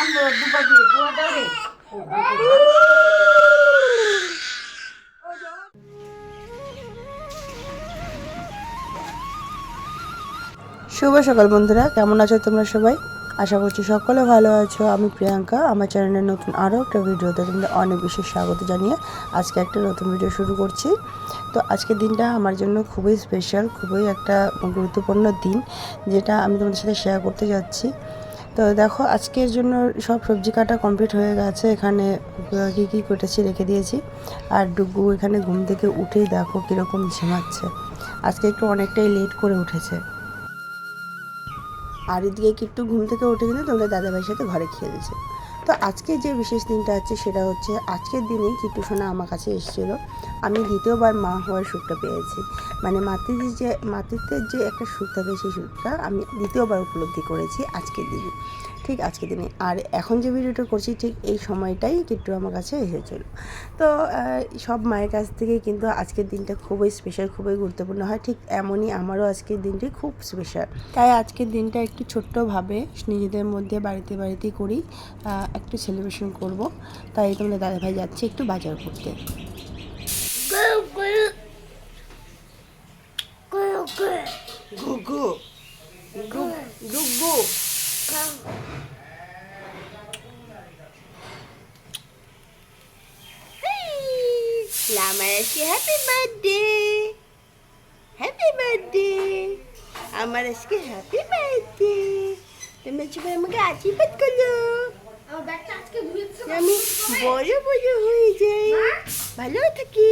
শুভ সকাল বন্ধুরা, কেমন আছো তোমরা সবাই? আশা করছি সকলে ভালো আছো। আমি প্রিয়াঙ্কা, আমার চ্যানেলের নতুন আরও একটা ভিডিওতে তোমাদের অনেক বেশি স্বাগত জানিয়ে আজকে একটা নতুন ভিডিও শুরু করছি। তো আজকের দিনটা আমার জন্য খুবই স্পেশাল খুবই একটা গুরুত্বপূর্ণ দিন, যেটা আমি তোমাদের সাথে শেয়ার করতে যাচ্ছি। তো দেখো, আজকের জন্য সব সবজি কাটা কমপ্লিট হয়ে গেছে। এখানে কী কী কেটেছি রেখে দিয়েছি। আর ডুগু এখানে ঘুম থেকে উঠেই দেখো কীরকম ঝিমাচ্ছে। আজকে একটু অনেকটাই লেট করে উঠেছে। আর এদিকে একটু ঘুম থেকে উঠে কিন্তু তোমাদের দাদাভাইয়ের সাথে ঘরে খেলছে তো আজকে যে বিশেষ দিনটা আছে সেটা হচ্ছে আজকের দিনেই কিট্টু সোনা আমার কাছে এসেছিল। আমি দ্বিতীয়বার মা হওয়ার সুখটা পেয়েছি। মানে মাতৃত্বের যে মাতৃত্বের যে একটা সুখ থাকে সেই সুখটা আমি দ্বিতীয়বার উপলব্ধি করেছি আজকের দিনে। ঠিক আজকের দিনে। আর এখন যে ভিডিওটা করছি, ঠিক এই সময়টাই কিট্টু আমার কাছে এসেছিল। তো সব মায়ের কাছ থেকেই কিন্তু আজকের দিনটা খুবই স্পেশাল খুবই গুরুত্বপূর্ণ হয়। ঠিক এমনই আমারও আজকের দিনটি খুব স্পেশাল তাই আজকের দিনটা একটু ছোট্টভাবে নিজেদের মধ্যে বাড়িতে বাড়িতে করি একটু সেলিব্রেশন করব। তাই তোমাদের দাদাভাই যাচ্ছে একটু বাজার করতে। গুগু। আমার আজকে হ্যাপি বার্থডে হ্যাপি বার্থডে আমার আজকে হ্যাপি বার্থডে তুমি সবাই আমাকে আশীর্বাদ করো আমার ব্যাগটা আজকে ধুয়েছে আমি বড় বড় হয়ে যাই ভালো থাকি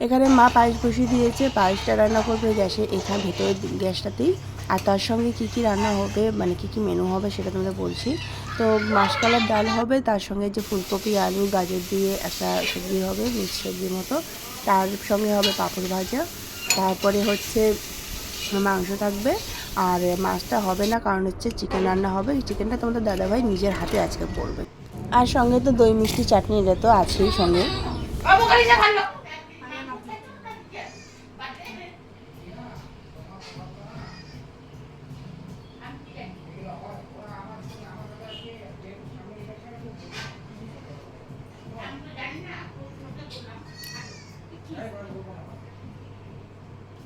এখানে মা পায়েস বসিয়ে দিয়েছে পায়েসটা রান্না করবে গ্যাসে এখানে ভেতরে গ্যাসটাতেই আর তার সঙ্গে কি কি রান্না হবে মানে কি কি মেনু হবে সেটা তোমাদের বলছি। তো মাসকালার ডাল হবে, তার সঙ্গে যে ফুলকপি, আলু, গাজর দিয়ে একটা সবজি হবে, মিক্স সবজির মতো। তার সঙ্গে হবে পাঁপড় ভাজা। তারপরে হচ্ছে মাংস থাকবে। আর মাছটা হবে না, কারণ হচ্ছে চিকেন রান্না হবে। এই চিকেনটা তোমাদের দাদাভাই নিজের হাতে আজকে পড়বে আর সঙ্গে তো দই মিষ্টি চাটনি, এটা তো আছেই সঙ্গে।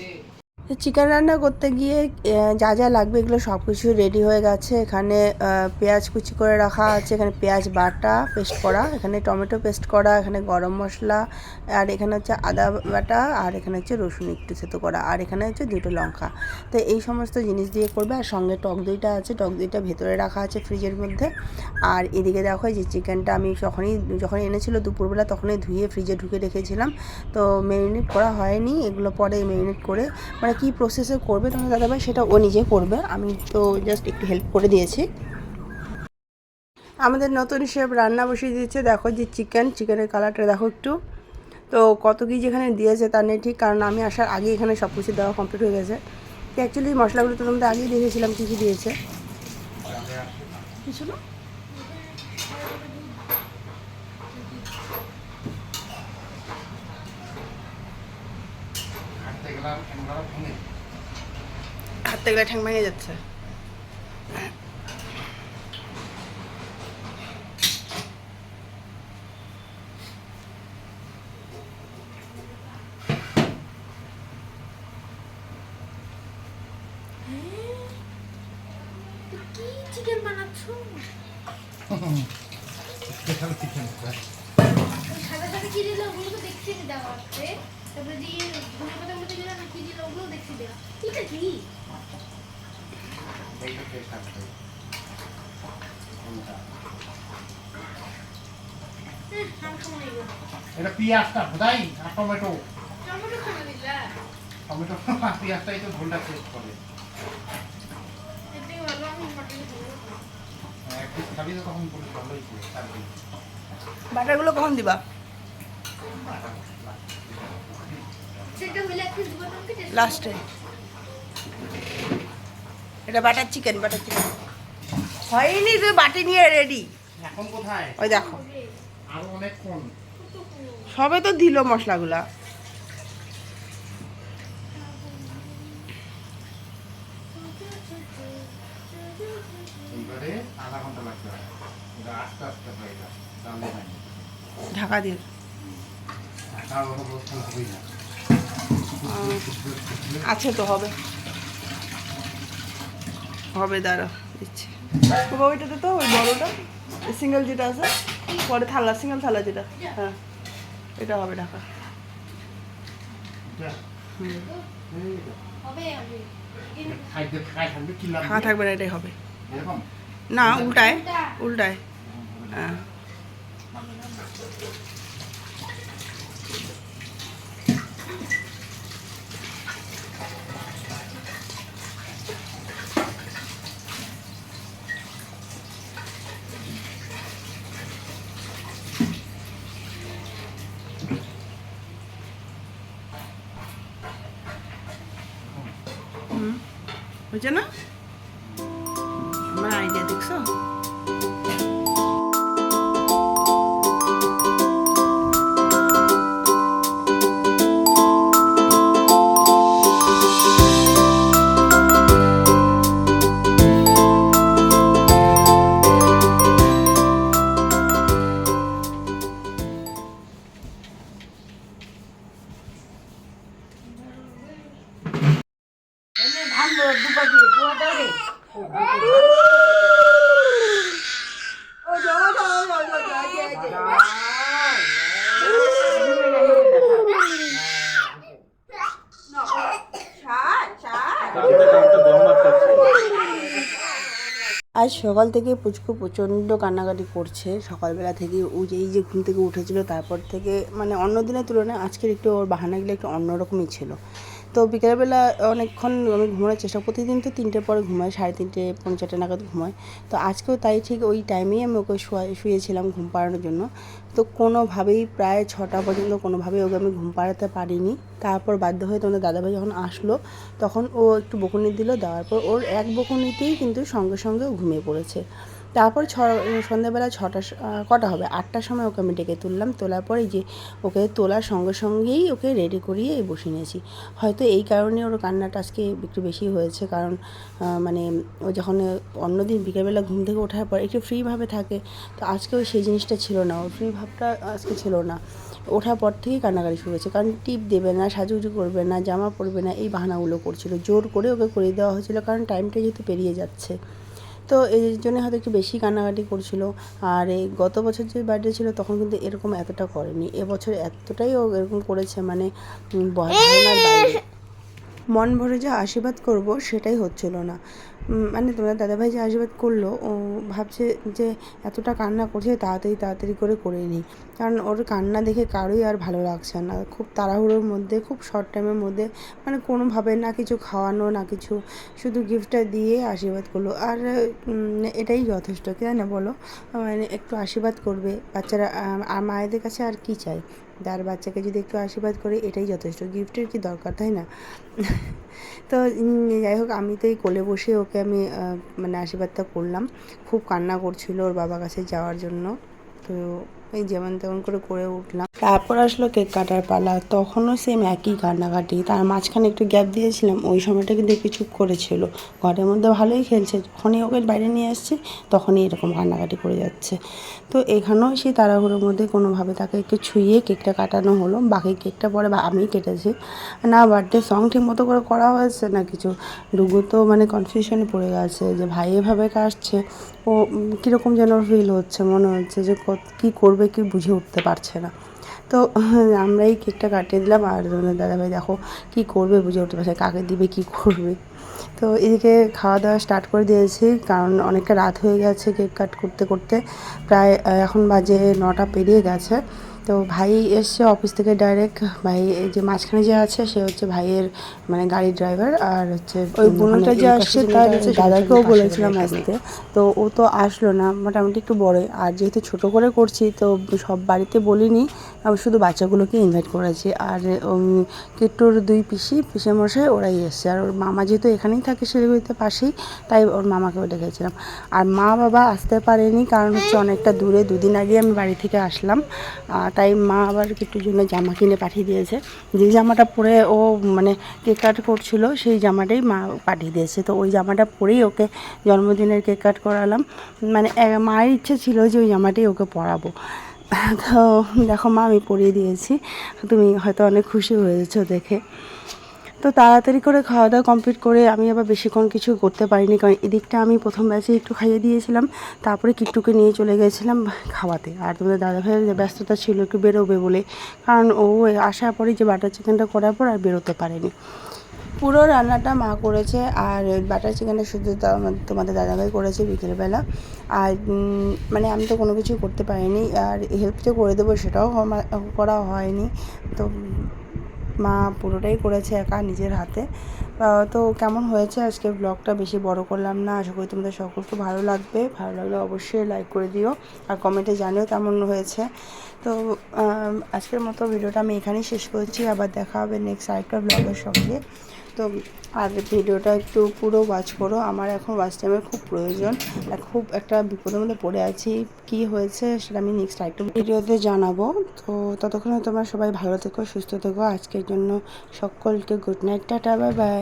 gente চিকেন রান্না করতে গিয়ে যা যা লাগবে এগুলো সব কিছু রেডি হয়ে গেছে। এখানে পেঁয়াজ কুচি করে রাখা আছে। এখানে পেঁয়াজ বাটা পেস্ট করা, এখানে টমেটো পেস্ট করা, এখানে গরম মশলা, আর এখানে হচ্ছে আদা বাটা, আর এখানে হচ্ছে রসুন একটু সেতু করা, আর এখানে হচ্ছে দুটো লঙ্কা। তো এই সমস্ত জিনিস দিয়ে করবে, আর সঙ্গে টক দইটা আছে, টক দইটা ভেতরে রাখা আছে ফ্রিজের মধ্যে। আর এদিকে দেখো যে চিকেনটা আমি যখনই যখন এনেছিল দুপুরবেলা, তখনই ধুয়ে ফ্রিজে ঢুকে রেখেছিলাম। তো ম্যারিনেট করা হয়নি, এগুলো পরে ম্যারিনেট করে মানে কী প্রসেসে করবে তোমার দাদাভাই, সেটা ও নিজে করবে। আমি তো জাস্ট একটু হেল্প করে দিয়েছি। আমাদের নতুন শেফ রান্না বসিয়ে দিয়েছে। দেখো যে চিকেন চিকেনের কালারটা দেখো একটু। তো কত কি যেখানে দিয়েছে তার নেই ঠিক, কারণ আমি আসার আগে এখানে সব কিছু দেওয়া কমপ্লিট হয়ে গেছে। তো অ্যাকচুয়ালি মশলাগুলো তো তোমাদের আগেই দেখেছিলাম কী কী দিয়েছে? কিছু না হাতে গেলে ঠ্যাং ভেঙে যাচ্ছে। কি চিকেন বানাচ্ছো? সাদা সাদা কি দিলে? ওগুলো তো দেখতে দেওয়া আছে। তারপরে দিয়ে ধনে পাতা মতো দিলে না কি দিলে? ওগুলো দেখতে দেওয়া এটা কি? না এগুলো। এটা পেঁয়াজটা ভোদাই আর টমেটো। টমেটো খাব দিলা? টমেটো আর পেঁয়াজটাই তো ঝোলটা টেস্ট করে। ছিল বাটারগুলো কখন দিবা? সেটা হইলে এক পিস দিব তোমাকে টেস্ট লাস্টে এটা বাটার চিকেন বাটার চিকেন হয়নি তুই বাটি নিয়ে রেডি এখন কোথায়? ওই দেখো। আরও অনেকক্ষণ। সবে তো দিল মশলাগুলা। এইবারে আধা ঘণ্টা লাগবে এটা আস্তে আস্তে হয়ে যায় তাহলে নাই ঢাকা দিয়ে ঢাকা অবস্থা হবেই না আছে তো হবে হবে দাঁড়া দিচ্ছি। বাবা ওইটাতে তো ওই বড়টা সিঙ্গেল যেটা আছে পরে থালা সিঙ্গেল থালা যেটা হ্যাঁ এটা হবে ঢাকা। খাওয়া থাকবে না এটাই হবে। না উল্টায়? উল্টায় হ্যাঁ। হয়েছে না? সকাল থেকে পুচকু প্রচণ্ড কান্নাকাটি করছে। সকালবেলা থেকে ও এই যে ঘুম থেকে উঠেছিল, তারপর থেকে মানে অন্য দিনের তুলনায় আজকের একটু ওর বাহানাগুলো একটু অন্যরকমই ছিল। তো বিকেলবেলা অনেকক্ষণ আমি ঘুমানোর চেষ্টা প্রতিদিন তো তিনটের পরে ঘুমাই, সাড়ে তিনটে, পৌনে নাগাদ ঘুমাই। তো আজকেও তাই ঠিক ওই টাইমেই আমি ওকে শোয়া, শুয়েছিলাম ঘুম পাড়ানোর জন্য। তো কোনোভাবেই প্রায় ছটা পর্যন্ত কোনোভাবেই ওকে আমি ঘুম পাড়াতে পারিনি। তারপর বাধ্য হয়ে তোমাদের দাদাভাই যখন আসলো, তখন ও একটু বকুনি দিল, দেওয়ার পর ওর এক বকুনিতেই কিন্তু সঙ্গে সঙ্গে ঘুমিয়ে পড়েছে। তারপর ছ, সন্ধ্যাবেলা ছটা কটা হবে? আটটার সময় ওকে আমি ডেকে তুললাম। তোলার পরে যে ওকে তোলার সঙ্গে সঙ্গেই ওকে রেডি করিয়ে বসে নিয়েছি। হয়তো এই কারণে ওর কান্নাটা আজকে একটু বেশি হয়েছে। কারণ মানে ও যখন অন্যদিন বিকেলবেলা ঘুম থেকে ওঠার পর একটু ফ্রিভাবে থাকে, তো আজকেও সেই জিনিসটা ছিল না। ওর ফ্রি ভাবটা আজকে ছিল না। ওঠার পর থেকেই কান্নাকাটি শুরু হয়েছে। কারণ টিপ দেবে না, সাজুগুজু করবে না, জামা পরবে না, এই বাহানাগুলো করছিল। জোর করে ওকে করে দেওয়া হয়েছিল। কারণ টাইমটা যেহেতু পেরিয়ে যাচ্ছে। তো এই জন্য হয়তো একটু বেশি কান্নাকাটি করছিল। আর এই গত বছর যে বার্থডে ছিল তখন কিন্তু এরকম এতটা করেনি। এবছর এতটাই ও এরকম করেছে মানে মন ভরে যে আশীর্বাদ করব সেটাই হচ্ছিল না। মানে তোমার দাদাভাই যে আশীর্বাদ করল, ও ভাবছে যে এতটা কান্না করছে, তাড়াতাড়ি তাড়াতাড়ি করে করে নিই। কারণ ওর কান্না দেখে কারোই আর ভালো লাগছে না। খুব তাড়াহুড়োর মধ্যে, খুব শর্ট টাইমের মধ্যে মানে কোনোভাবে না কিছু খাওয়ানো, না কিছু, শুধু গিফটটা দিয়ে আশীর্বাদ করল। আর এটাই যথেষ্ট, কি জানে বলো? মানে একটু আশীর্বাদ করবে। বাচ্চারা আর মায়েদের কাছে আর কি চাই? যার বাচ্চাকে যদি একটু আশীর্বাদ করে, এটাই যথেষ্ট। গিফটের কি দরকার, তাই না? তো যাই হোক, আমি তো এই কোলে বসে ওকে আমি মানে আশীর্বাদটা করলাম। খুব কান্না করছিল ওর বাবার কাছে যাওয়ার জন্য। তো এই যেমন তেমন করে করে উঠলাম। তারপর আসলো কেক কাটার পালা। তখনও সেম একই কান্নাকাটি। তার মাঝখানে একটু গ্যাপ দিয়েছিলাম। ওই সময়টা কিন্তু একটু চুপ করেছিল। ঘরের মধ্যে ভালোই খেলছে। যখনই ওকে বাইরে নিয়ে আসছে, তখনই এরকম কান্নাকাটি করে যাচ্ছে। তো এখানেও সেই তাড়াহুড়োর মধ্যে কোনোভাবে তাকে একটু ছুঁয়ে কেকটা কাটানো হলো। বাকি কেকটা পরে আমি কেটেছি। না বার্থডে সং ঠিক মতো করে করা হয়েছে না কিছু। ডুগু তো মানে কনফিউশনে পড়ে গেছে যে ভাই এভাবে কাটছে। ও কীরকম যেন ফিল হচ্ছে। মনে হচ্ছে যে কী করবে কি বুঝে উঠতে পারছে না। তো আমরা এই কেকটা কাটিয়ে দিলাম আর দাদাভাই দেখো কী করবে বুঝে উঠতে পারছে কাকে দিবে, কি করবে। তো এদিকে খাওয়া দাওয়া স্টার্ট করে দিয়েছি, কারণ অনেকটা রাত হয়ে গেছে কেক কাট করতে করতে, প্রায়, এখন বাজে নটা পেরিয়ে গেছে। তো ভাই এসছে অফিস থেকে ডাইরেক্ট ভাই যে মাঝখানে যে আছে সে হচ্ছে ভাইয়ের মানে গাড়ির ড্রাইভার আর হচ্ছে ওই বোনটা যে আসছে তার হচ্ছে দাদাকেও বলেছিলাম আসতে তো ও তো আসলো না মোটামুটি একটু বড়ই। আর যেহেতু ছোট করে করছি তো সব বাড়িতে বলিনি আমি শুধু বাচ্চাগুলোকে ইনভাইট করেছি। আর কিট্টুর দুই পিসি পিসে মশাই ওরাই এসছে। আর ওর মামা যেহেতু এখানেই থাকে শিলিগুড়িতে পাশেই তাই ওর মামাকেও ডেকেছিলাম। আর মা বাবা আসতে পারেনি কারণ হচ্ছে অনেকটা দূরে দুদিন আগে আমি বাড়ি থেকে আসলাম। আর তাই মা আবার কিটুর জন্য জামা কিনে পাঠিয়ে দিয়েছে। যে জামাটা পরে ও মানে কেক কাট করছিল, সেই জামাটাই মা পাঠিয়ে দিয়েছে। তো ওই জামাটা পরেই ওকে জন্মদিনের কেক কাট করালাম। মানে মায়ের ইচ্ছে ছিল যে ওই জামাটাই ওকে পরাবো। তো দেখো মা, আমি পরিয়ে দিয়েছি। তুমি হয়তো অনেক খুশি হয়েছো দেখে। তো তাড়াতাড়ি করে খাওয়া দাওয়া কমপ্লিট করে আমি আবার বেশিক্ষণ কিছু করতে পারিনি, কারণ এদিকটা আমি প্রথম ব্যাচে একটু খাইয়ে দিয়েছিলাম, তারপরে কিট্টুকে নিয়ে চলে গেছিলাম খাওয়াতে। আর তোমাদের দাদা ভাইয়ের যে ব্যস্ততা ছিল, একটু বেরোবে বলে, কারণ ও আসার পরে যে বাটার চিকেনটা করার পর আর বেরোতে পারেনি। পুরো রান্নাটা মা করেছে, আর বাটার চিকেনটা শুধু তা- তোমাদের দাদাভাই করেছে বিকেলবেলা। আর মানে আমি তো কোনো কিছু করতে পারিনি, আর হেল্প যে করে দেবো সেটাও করা হয়নি। তো মা পুরোটাই করেছে একা নিজের হাতে। তো কেমন হয়েছে আজকে ব্লগটা বেশি বড় করলাম না। আশা করি তোমাদের সকলকে ভালো লাগবে। ভালো লাগলে অবশ্যই লাইক করে দিও আর কমেন্টে জানিও কেমন হয়েছে। তো আজকের মতো ভিডিওটা আমি এখানেই শেষ করছি। আবার দেখা হবে নেক্সট আরেকটা ব্লগের সঙ্গে। তো আর ভিডিওটা একটু পুরো ওয়াচ করো। আমার এখন ওয়াচ টাইমের খুব প্রয়োজন। খুব একটা বিপদের মধ্যে পড়ে আছি। কি হয়েছে সেটা আমি নেক্সট আরেকটা ভিডিওতে জানাব। তো ততক্ষণে তোমরা সবাই ভালো থেকো, সুস্থ থেকো। আজকের জন্য সকলকে good night tata bye bye